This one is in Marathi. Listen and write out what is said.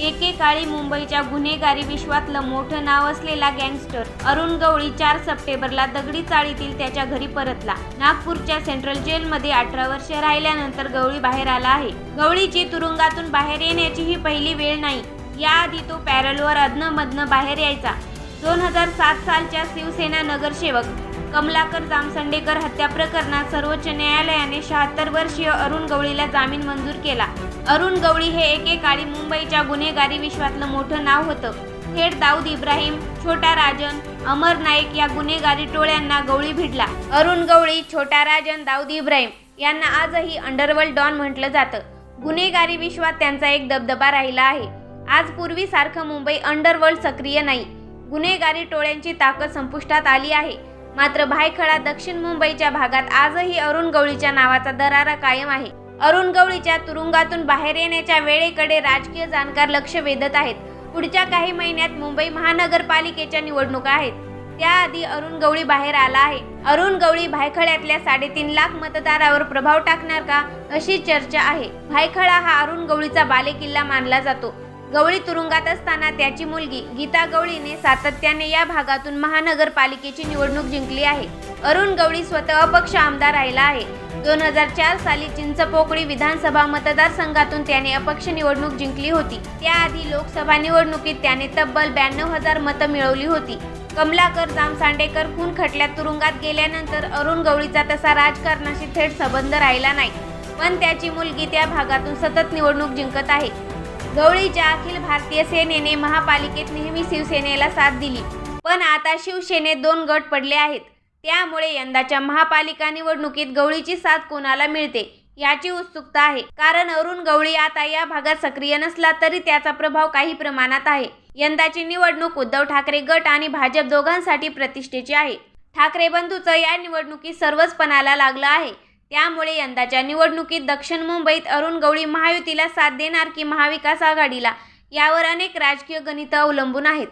एकेकाळी मुंबईच्या गुन्हेगारी विश्वातलं मोठं नाव असलेला गँगस्टर अरुण गवळी चार सप्टेंबरला दगडी चाळीतील त्याच्या घरी परतला. नागपूरच्या सेंट्रल जेलमध्ये अठरा वर्षे राहिल्यानंतर गवळी बाहेर आला आहे. गवळीची तुरुंगातून बाहेर येण्याची ही पहिली वेळ नाही. याआधी तो पॅरलवर अधनमधनं बाहेर यायचा. दोन हजार सात सालच्या शिवसेना नगरसेवक कमलाकर जामसंडेकर हत्या प्रकरणात सर्वोच्च न्यायालयाने शहात्तर वर्षीय अरुण गवळीला जामीन मंजूर केला. अरुण गवळी हे एकेकाळी मुंबईच्या गुन्हेगारी विश्वातलं मोठं नाव होतं. थेट दाऊद इब्राहिम छोटा राजन अमर नाईक या गुन्हेगारी टोळ्यांना गवळी भिडला. अरुण गवळी छोटा राजन दाऊद इब्राहिम यांना आजही अंडरवर्ल्ड डॉन म्हटलं जातं. गुन्हेगारी विश्वात त्यांचा एक दबदबा राहिला आहे. आज पूर्वीसारखं मुंबई अंडरवर्ल्ड सक्रिय नाही. गुन्हेगारी टोळ्यांची ताकद संपुष्टात आली आहे. मात्र भायखळा दक्षिण मुंबईच्या भागात आजही अरुण गवळीच्या नावाचा दरारा कायम आहे. अरुण गवळीच्या तुरुंगातून बाहेर येण्याच्या वेळेकडे राजकीय जाणकार लक्ष वेधत आहेत. पुढच्या काही महिन्यात मुंबई महानगरपालिकेच्या निवडणुका आहेत. त्याआधी अरुण गवळी बाहेर आला आहे. अरुण गवळी भायखळ्यातल्या साडेतीन लाख मतदारावर प्रभाव टाकणार का अशी चर्चा आहे. भायखळा हा अरुण गवळीचा बालेकिल्ला मानला जातो. गवळी तुरुंगात असताना त्याची मुलगी गीता गवळीने सातत्याने या भागातून महानगरपालिकेची निवडणूक जिंकली आहे. अरुण गवळी स्वतः अपक्ष आमदार राहिला आहे. दोन हजार चार साली चिंचपोकळी विधानसभा मतदारसंघातून त्याने अपक्ष निवडणूक जिंकली होती. त्याआधी लोकसभा निवडणुकीत त्याने तब्बल ब्याण्णव हजार मतं मिळवली होती. कमलाकर जामसांडेकर खून खटल्यात तुरुंगात गेल्यानंतर अरुण गवळीचा तसा राजकारणाशी थेट संबंध राहिला नाही. पण त्याची मुलगी त्या भागातून सतत निवडणूक जिंकत आहे. गवळीच्या अखिल भारतीय सेनेने महापालिकेत नेहमी शिवसेनेला साथ दिली. पण आता शिवसेनेत दोन गट पडले आहेत. त्यामुळे यंदाच्या महापालिका निवडणुकीत गवळीची साथ कोणाला मिळते याची उत्सुकता आहे. कारण अरुण गवळी आता या भागात सक्रिय नसला तरी त्याचा प्रभाव काही प्रमाणात आहे. यंदाची निवडणूक उद्धव ठाकरे गट आणि भाजप दोघांसाठी प्रतिष्ठेची आहे. ठाकरे बंधूचं या निवडणुकीत सर्वच पणाला लागलं आहे. त्यामुळे यंदाच्या निवडणुकीत दक्षिण मुंबईत अरुण गवळी महायुतीला साथ देणार की महाविकास आघाडीला यावर अनेक राजकीय गणितं अवलंबून आहेत.